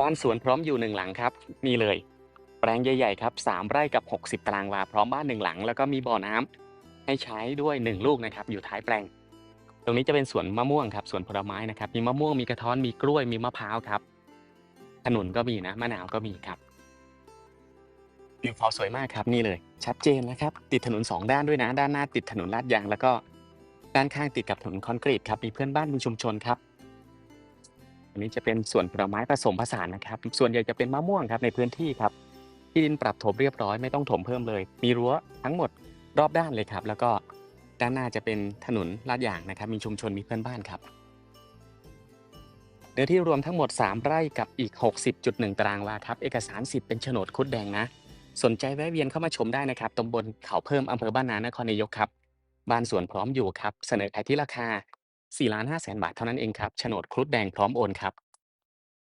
บ้านสวนพร้อมอยู่หนึ่งหลังครับนี่เลย แปลงใหญ่ๆครับสามไร่กับ 60 ตารางวาพร้อมบ้านหนึ่งหลัง แล้วก็มีบ่อน้ำให้ใช้ด้วยหนึ่งลูกนะครับอยู่ท้ายแปลง ตรงนี้จะเป็นสวนมะม่วงครับสวนผลไม้นะครับมีมะม่วงมีกระท้อนมีกล้วยมีมะพร้าวครับขนุนก็มีนะมะนาวก็มีครับวิวเขาสวยมากครับนี่เลย ชัดเจนนะครับ ติดถนนสองด้านด้วยนะ ด้านหน้าติดถนนลาดยาง แล้วก็ด้านข้างติดกับถนนคอนกรีตครับมีเพื่อนบ้านมีชุมชนครับ อันนี้จะเป็นส่วนผลไม้ผสมผสานนะครับ ส่วนใหญ่จะเป็นมะม่วงครับในพื้นที่ครับ ที่ดินปรับถมเรียบร้อยไม่ต้องถมเพิ่มเลย มีรั้วทั้งหมดรอบด้านเลยครับ แล้วก็ด้านหน้าจะเป็นถนนลาดยางนะครับ มีชุมชนมีเพื่อนบ้านครับ เนื้อที่รวมทั้งหมด 3 ไร่กับอีก 60.1 ตารางวาครับ เอกสารสิทธิ์เป็นโฉนดคุดแดงนะ สนใจแวะเวียนเข้ามาชมได้นะครับตำบลเขาเพิ่มอำเภอบ้านนานครนายกครับ บ้านสวนพร้อมอยู่ครับ เสนอขายที่ราคา 4ล้าน5แสนบาทเท่านั้นเองครับโฉนดครุฑแดงพร้อมโอนครับ